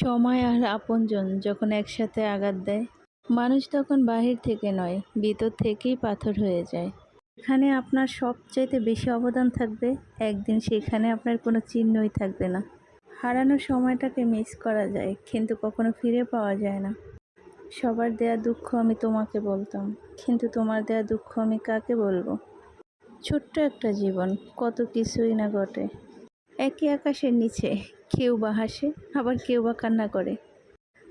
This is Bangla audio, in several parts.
সময় আর আপনজন যখন একসাথে আঘাত দেয়, মানুষ তখন বাহির থেকে নয়, ভিতর থেকেই পাথর হয়ে যায়। এখানে আপনার সবচাইতে বেশি অবদান থাকবে, একদিন সেখানে আপনার কোনো চিহ্নই থাকবে না। হারানোর সময়টাকে মিস করা যায়, কিন্তু কখনো ফিরে পাওয়া যায় না। সবার দেয়া দুঃখ আমি তোমাকে বলতাম, কিন্তু তোমার দেয়া দুঃখ আমি কাকে বলব? ছোট্ট একটা জীবন, কত কিছুই না ঘটে। একই আকাশের নিচে কেউ বা হাসে, আবার কেউ বা কান্না করে।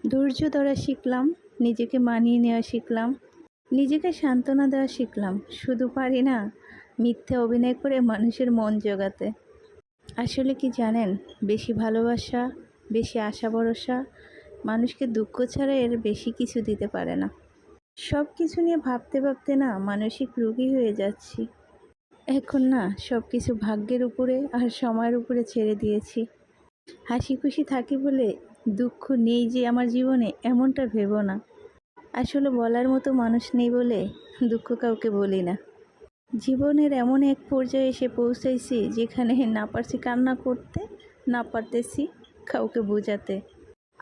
ধৈর্য ধরা শিখলাম, নিজেকে মানিয়ে নেওয়া শিখলাম, নিজেকে সান্ত্বনা দেওয়া শিখলাম। শুধু পারি না, মিথ্যে অভিনয় করে মানুষের মন জোগাতে। আসলে কি জানেন, বেশি ভালোবাসা, বেশি আশা ভরসা, মানুষকে দুঃখ ছাড়া এর বেশি কিছু দিতে পারে না। সব কিছু নিয়ে ভাবতে ভাবতে না মানসিক রোগী হয়ে যাচ্ছি। এখন না সব কিছু ভাগ্যের উপরে আর সময়ের উপরে ছেড়ে দিয়েছি। হাসি খুশি থাকি বলে দুঃখ নেই যে আমার জীবনে এমনটা ভেবো না। আসলে বলার মতো মানুষ নেই বলে দুঃখ কাউকে বলি না। জীবনের এমন এক পর্যায়ে এসে পৌঁছাইছি যেখানে না পারছি কান্না করতে, না পারতেছি কাউকে বোঝাতে।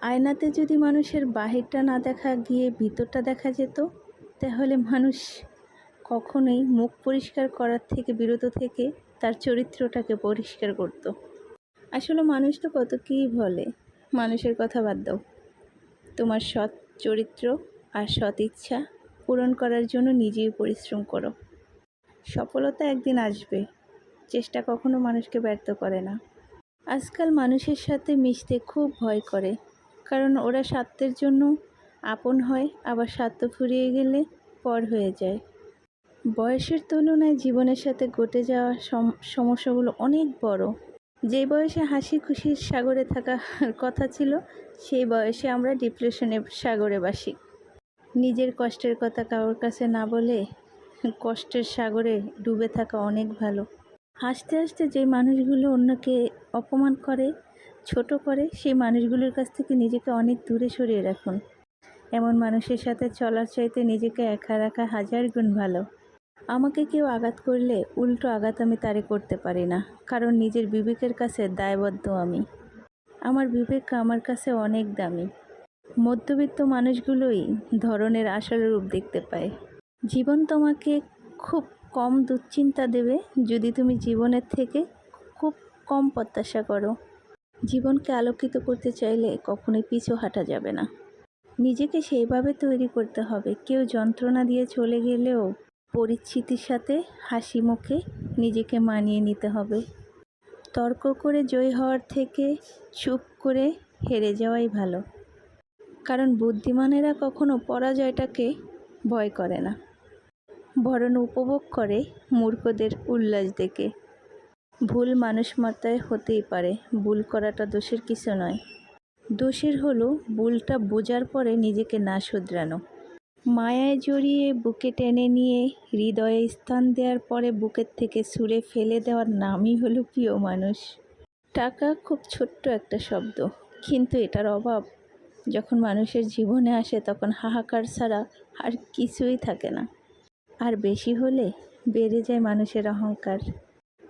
আয়নাতে যদি মানুষের বাহিরটা না দেখা গিয়ে ভিতরটা দেখা যেত, তাহলে মানুষ কখনোই মুখ পরিষ্কার করার থেকে বিরত থেকে তার চরিত্রটাকে পরিষ্কার করত। আসলে মানুষ তো কত কী বলে। মানুষের কথা বাদ দাও। তোমার সৎ চরিত্র আর সৎ ইচ্ছা পূরণ করার জন্য নিজেই পরিশ্রম করো। সফলতা একদিন আসবে। চেষ্টা কখনো মানুষকে ব্যর্থ করে না। আজকাল মানুষের সাথে মিশতে খুব ভয় করে। কারণ ওরা স্বার্থের জন্য আপন হয়, আবার স্বার্থ ফুরিয়ে গেলে পর হয়ে যায়। বয়সের তুলনায় জীবনের সাথে ঘটে যাওয়া সমস্যাগুলো অনেক বড়। যেই বয়সে হাসি খুশির সাগরে থাকার কথা ছিল, সেই বয়সে আমরা ডিপ্রেশনের সাগরে বাসি। নিজের কষ্টের কথা কারোর কাছে না বলে কষ্টের সাগরে ডুবে থাকা অনেক ভালো। হাসতে হাসতে যে মানুষগুলো অন্যকে অপমান করে, ছোট করে, সেই মানুষগুলোর কাছ থেকে নিজেকে অনেক দূরে সরিয়ে রাখুন। এমন মানুষের সাথে চলার চাইতে নিজেকে একা রাখা হাজার গুণ ভালো। আমাকে কেউ আঘাত করলে উল্টো আঘাত আমি তারে করতে পারি না, কারণ নিজের বিবেকের কাছে দায়বদ্ধ আমি। আমার বিবেক আমার কাছে অনেক দামি। মধ্যবিত্ত মানুষগুলোই ধরনের আসল রূপ দেখতে পায়। জীবন তোমাকে খুব কম দুশ্চিন্তা দেবে যদি তুমি জীবনের থেকে খুব কম প্রত্যাশা করো। জীবনকে আলোকিত করতে চাইলে কখনোই পিছু হাঁটা যাবে না। নিজেকে সেইভাবে তৈরি করতে হবে। কেউ যন্ত্রণা দিয়ে চলে গেলেও পরিচিতির সাথে হাসি মুখে নিজেকে মানিয়ে নিতে হবে। তর্ক করে জয় হওয়ার থেকে চুপ করে হেরে যাওয়াই ভালো। কারণ বুদ্ধিমানেরা কখনো পরাজয়টাকে ভয় করে না। বরণ উপভোগ করে মূর্খদের উল্লাস দেখে। ভুল মানুষ মাত্রায় হতেই পারে, ভুল করাটা দোষের কিছু নয়। দোষের হলো ভুলটা বোঝার পরে নিজেকে না শুধরানো। মায়ায় জড়িয়ে বুকে টেনে নিয়ে হৃদয়ে স্থান দেওয়ার পরে বুকের থেকে সুরে ফেলে দেওয়ার নামই হলো প্রিয় মানুষ। টাকা খুব ছোট্ট একটা শব্দ, কিন্তু এটার অভাব। যখন মানুষের জীবনে আসে তখন হাহাকার ছাড়া আর কিছুই থাকে না। আর বেশি হলে বেড়ে যায় মানুষের অহংকার।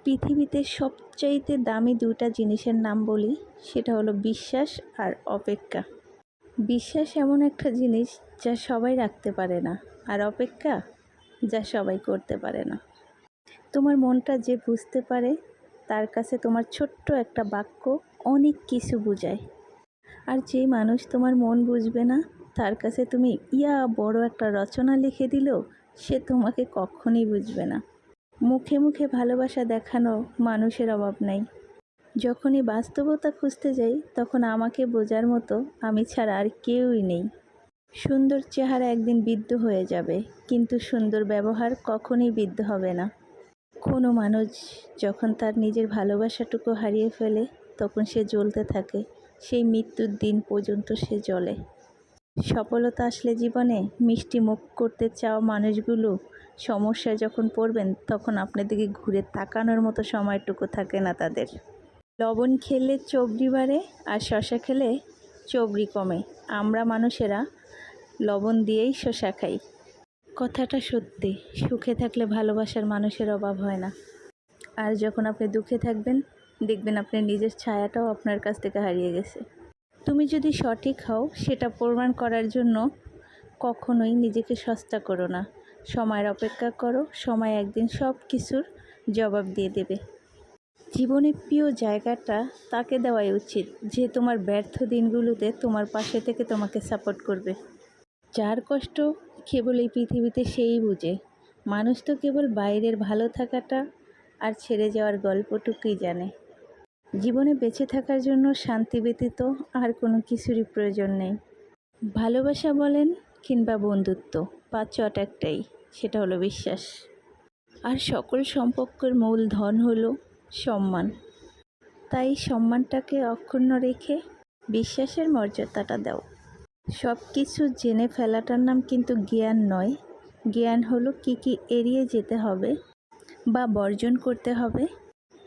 পৃথিবীতে সবচাইতে দামি দুটা জিনিসের নাম বলি, সেটা হলো বিশ্বাস আর অপেক্ষা। বিশ্বাস এমন একটা জিনিস যা সবাই রাখতে পারে না আর অপেক্ষা যা সবাই করতে পারে না। তোমার মনটা যে বুঝতে পারে, তার কাছে তোমার ছোট্ট একটা বাক্য অনেক কিছু বোঝায়। আর যে মানুষ তোমার মন বুঝবে না, তার কাছে তুমি, ইয়া, বড় একটা রচনা লিখে দিলেও সে তোমাকে কখনই বুঝবে না। মুখে মুখে ভালোবাসা দেখানো মানুষের অভাব নাই। যখনই বাস্তবতা খুঁজতে যাই, তখন আমাকে বোঝার মতো আমি ছাড়া আর কেউই নেই। সুন্দর চেহারা একদিন বিদ্ধ হয়ে যাবে, কিন্তু সুন্দর ব্যবহার কখনই বিদ্ধ হবে না। কোনো মানুষ যখন তার নিজের ভালোবাসাটুকু হারিয়ে ফেলে, তখন সে জ্বলতে থাকে, সেই মৃত্যুর দিন পর্যন্ত সে জ্বলে। সফলতা আসলে জীবনে মিষ্টি মুখ করতে চাওয়া মানুষগুলো সমস্যায় যখন পড়বেন, তখন আপনাদেরকে ঘুরে তাকানোর মতো সময়টুকু থাকে না তাদের। লবণ খেলে চবড়ি বাড়ে আর শশা খেলে চবড়ি কমে। আমরা মানুষেরা লবণ দিয়েই শশা খাই। কথাটা সত্যি, সুখে থাকলে ভালোবাসার মানুষের অভাব হয় না। আর যখন আপনি দুঃখে থাকবেন, দেখবেন আপনার নিজের ছায়াটাও আপনার কাছ থেকে হারিয়ে গেছে। তুমি যদি সঠিক হও, সেটা প্রমাণ করার জন্য কখনোই নিজেকে সস্তা করো না। সময়ের অপেক্ষা করো, সময় একদিন সব কিছুর জবাব দিয়ে দেবে। জীবনের প্রিয় জায়গাটা তাকে দেওয়াই উচিত যে তোমার ব্যর্থ দিনগুলোতে তোমার পাশে থেকে তোমাকে সাপোর্ট করবে। যার কষ্ট কেবল এই পৃথিবীতে সেই বুঝে। মানুষ তো কেবল বাইরের ভালো থাকাটা আর ছেড়ে যাওয়ার গল্পটুকুই জানে। জীবনে বেঁচে থাকার জন্য শান্তি ব্যতীত আর কোনো কিছুরই প্রয়োজন নেই। ভালোবাসা বলেন কিংবা বন্ধুত্ব পাঁচট একটাই, সেটা হলো বিশ্বাস। আর সকল সম্পর্কের মূল ধন হলো সম্মান। তাই সম্মানটাকে অক্ষুণ্ণ রেখে বিশ্বাসের মর্যাদাটা দাও। সব কিছু জেনে ফেলাটার নাম কিন্তু জ্ঞান নয়। জ্ঞান হলো কি কি এড়িয়ে যেতে হবে বা বর্জন করতে হবে।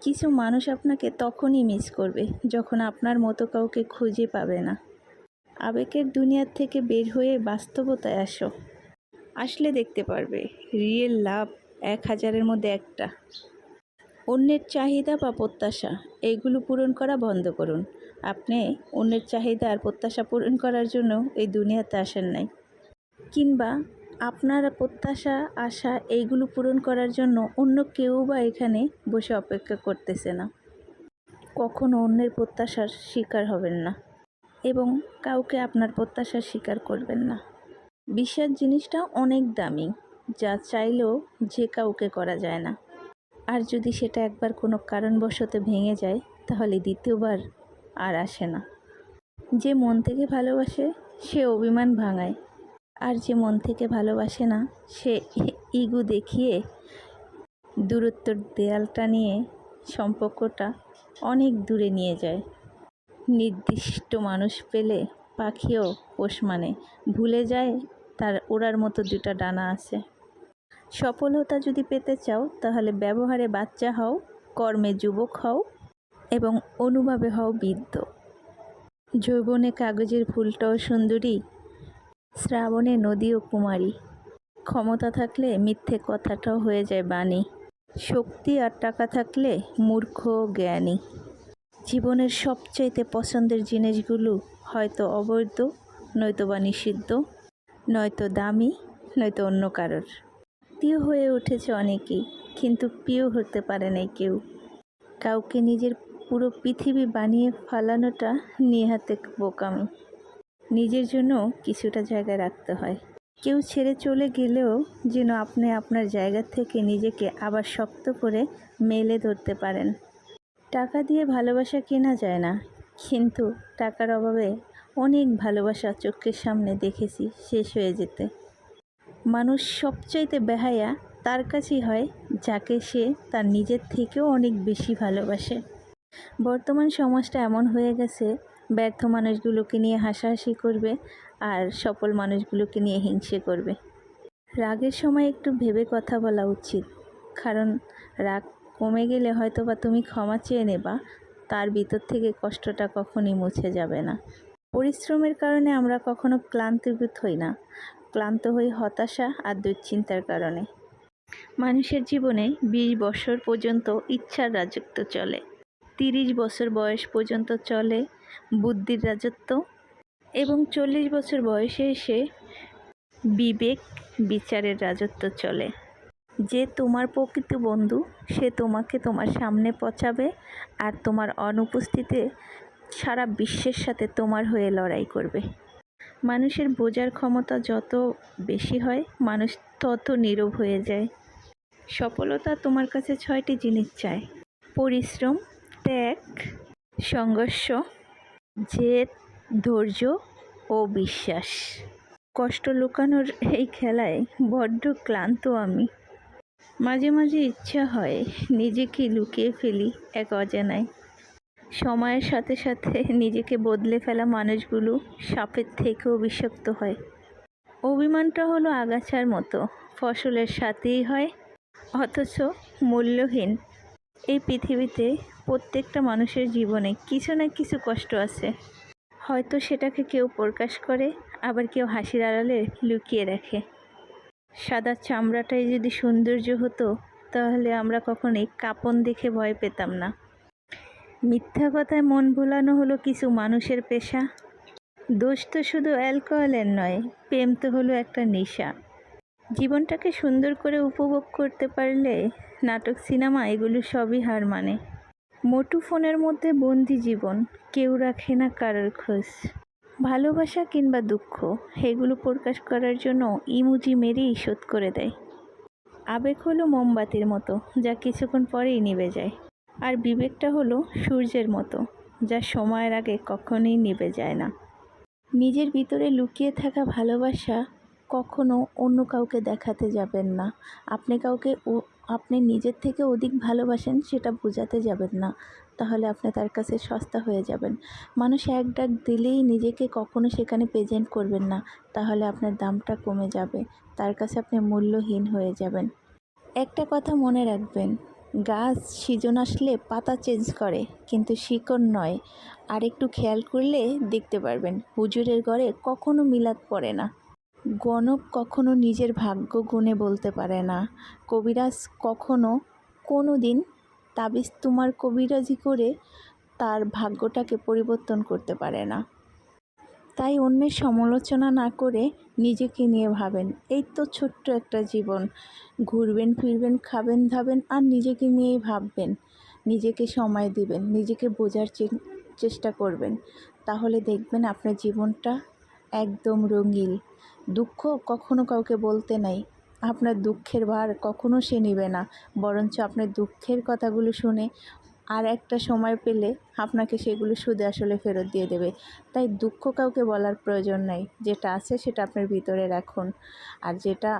কিছু মানুষ আপনাকে তখনই মিস করবে যখন আপনার মতো কাউকে খুঁজে পাবে না। আবেগের দুনিয়ার থেকে বের হয়ে বাস্তবতায় আসো। আসলে দেখতে পারবে রিয়েল লাভ এক হাজারের মধ্যে একটা। অন্যের চাহিদা বা প্রত্যাশা এইগুলো পূরণ করা বন্ধ করুন। আপনি অন্যের চাহিদা আর প্রত্যাশা পূরণ করার জন্য এই দুনিয়াতে আসেন নাই। কিংবা আপনার প্রত্যাশা, আশা এইগুলো পূরণ করার জন্য অন্য কেউ বা এখানে বসে অপেক্ষা করতেছে না। কখনো অন্যের প্রত্যাশার শিকার হবেন না এবং কাউকে আপনার প্রত্যাশার স্বীকার করবেন না। বিশ্বাস জিনিসটা অনেক দামি, যা চাইলেও যে কাউকে করা যায় না। আর যদি সেটা একবার কোনো কারণবশত ভেঙে যায়, তাহলে দ্বিতীয়বার আর আসে না। যে মন থেকে ভালোবাসে, সে অভিমান ভাঙায়। আর যে মন থেকে ভালোবাসে না, সে ইগু দেখিয়ে দূরত্বর দেয়ালটা নিয়ে সম্পর্কটা অনেক দূরে নিয়ে যায়। নির্দিষ্ট মানুষ পেলে পাখিও পোষ মানে। ভুলে যায়, তার ওড়ার মতো দুটা ডানা আছে। সফলতা যদি পেতে চাও, তাহলে ব্যবহারে বাচ্চা হও, কর্মে যুবক হও এবং অনুভাবে হও বৃদ্ধ। যৌবনে কাগজের ফুলটাও সুন্দরী, শ্রাবণে নদী ও কুমারী। ক্ষমতা থাকলে মিথ্যে কথাটাও হয়ে যায় বাণী। শক্তি আর টাকা থাকলে মূর্খ জ্ঞানী। জীবনের সবচাইতে পছন্দের জিনিসগুলো হয়তো অবৈধ নয়তো বা নিষিদ্ধ, নয়তো দামি, নয়তো অন্য কারোর। প্রিয় হয়ে উঠেছে অনেকেই, কিন্তু প্রিয় হতে পারে নাই কেউ। কাউকে নিজের পুরো পৃথিবী বানিয়ে ফালানোটা নিহাতে বোকামি। নিজের জন্য কিছুটা জায়গা রাখতে হয়। কেউ ছেড়ে চলে গেলেও যেন আপনি আপনার জায়গা থেকে নিজেকে আবার শক্ত করে মেলে ধরতে পারেন। টাকা দিয়ে ভালোবাসা কেনা যায় না, কিন্তু টাকার অভাবে অনেক ভালোবাসা চোখের সামনে দেখেছি শেষ হয়ে যেতে। মানুষ সবচাইতে বেহায়া তার কাছেই হয়, যাকে সে তার নিজের থেকেও অনেক বেশি ভালোবাসে। বর্তমান সমাজটা এমন হয়ে গেছে, ব্যর্থ মানুষগুলোকে নিয়ে হাসাহাসি করবে আর সফল মানুষগুলোকে নিয়ে হিংসে করবে। রাগের সময় একটু ভেবে কথা বলা উচিত, কারণ রাগ কমে গেলে হয়তো বা তুমি ক্ষমা চেয়ে নেবা, তার ভিতর থেকে কষ্টটা কখনই মুছে যাবে না। পরিশ্রমের কারণে আমরা কখনো ক্লান্তিবোধ হই না ক্লান্ত হই হতাশা আর দুশ্চিন্তার কারণে। মানুষের জীবনে বিশ বছর পর্যন্ত ইচ্ছার রাজত্ব চলে। তিরিশ বছর বয়স পর্যন্ত চলে বুদ্ধির রাজত্ব এবং চল্লিশ বছর বয়সে এসে বিবেক, বিচারের রাজত্ব চলে। যে তোমার প্রকৃত বন্ধু, সে তোমাকে তোমার সামনে পচাবে আর তোমার অনুপস্থিতিতে সারা বিশ্বের সাথে তোমার হয়ে লড়াই করবে। মানুষের বোঝার ক্ষমতা যত বেশি হয়, মানুষ তত নীরব হয়ে যায়। সফলতা তোমার কাছে ছয়টি জিনিস চায়। পরিশ্রম, ত্যাগ, সংঘর্ষ, জেদ, ধৈর্য ও বিশ্বাস। কষ্ট লুকানোর এই খেলায় বড্ড ক্লান্ত আমি। মাঝে মাঝে ইচ্ছা হয় নিজেকে লুকিয়ে ফেলি এক অজানায়। সময়ের সাথে সাথে নিজেকে বদলে ফেলা মানুষগুলো সাপের থেকেও বিষাক্ত হয়। অভিমানটা হলো আগাছার মতো, ফসলের সাথেই হয়, অথচ মূল্যহীন। এই পৃথিবীতে প্রত্যেকটা মানুষের জীবনে কিছু না কিছু কষ্ট আছে। হয়তো সেটাকে কেউ প্রকাশ করে, আবার কেউ হাসির আড়ালে লুকিয়ে রাখে। সাদা চামড়াটাই যদি সৌন্দর্য হতো, তাহলে আমরা কখনোই কাপন দেখে ভয় পেতাম না। মিথ্যা কথায় মন ভোলানো হলো কিছু মানুষের পেশা। দোষ তো শুধু অ্যালকোহলের নয়, প্রেম তো হলো একটা নেশা। জীবনটাকে সুন্দর করে উপভোগ করতে পারলে নাটক, সিনেমা এগুলো সবই হার মানে। মোটু ফোনের মধ্যে বন্দি জীবন, কেউ রাখে না কারোর খোঁজ। ভালোবাসা কিংবা দুঃখ, এগুলো প্রকাশ করার জন্য ইমুজি মেরেই শোধ করে দেয়। আবেগ হলো মোমবাতির মতো, যা কিছুক্ষণ পরেই নিভে যায়। আর বিবেকটা হলো সূর্যের মতো, যা সময়ের আগে কখনোই নিভে যায় না। নিজের ভিতরে লুকিয়ে থাকা ভালোবাসা কখনো অন্য কাউকে দেখাতে যাবেন না। আপনি কাউকে ও, আপনি নিজের থেকে অধিক ভালোবাসেন সেটা বোঝাতে যাবেন না, তাহলে আপনি তার কাছে সস্তা হয়ে যাবেন। মানুষ এক ডাক দিলেই নিজেকে কখনো সেখানে প্রেজেন্ট করবেন না, তাহলে আপনার দামটা কমে যাবে, তার কাছে আপনি মূল্যহীন হয়ে যাবেন। একটা কথা মনে রাখবেন গাছ সিজন আসলে পাতা চেঞ্জ করে, কিন্তু শিকড় নয়। আর একটু খেয়াল করলে দেখতে পারবেন, হুজুরের ঘরে কখনো মিলাদ পড়ে না। গণক কখনো নিজের ভাগ্য গুণে বলতে পারে না। কবিরাজ কখনো কোনো দিন তাবিজ তোমার কবিরাজি করে তার ভাগ্যটাকে পরিবর্তন করতে পারে না। তাই অন্যের সমালোচনা না করে নিজেকে নিয়ে ভাবেন। এই তো ছোট্ট একটা জীবন। ঘুরবেন, ফিরবেন, খাবেন, ধাবেন আর নিজেকে নিয়েই ভাববেন। নিজেকে সময় দিবেন, নিজেকে বোঝার চেষ্টা করবেন। তাহলে দেখবেন আপনার জীবনটা একদম রঙিন দুঃখ কখনো কাউকে বলতে নাই। আপনার দুঃখের ভার কখনো সে নেবে না। বরঞ্চ আপনার দুঃখের কথাগুলো শুনে আর একটা সময় পেলে আপনাকে সেগুলো সুদে আসলে ফেরত দিয়ে দেবে। তাই দুঃখ কাউকে বলার প্রয়োজন নাই। যেটা আছে সেটা আপনার ভিতরে রাখুন। আর যেটা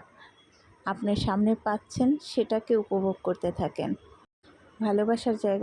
আপনার সামনে পাচ্ছেন সেটাকে উপভোগ করতে থাকেন। ভালোবাসার জায়গা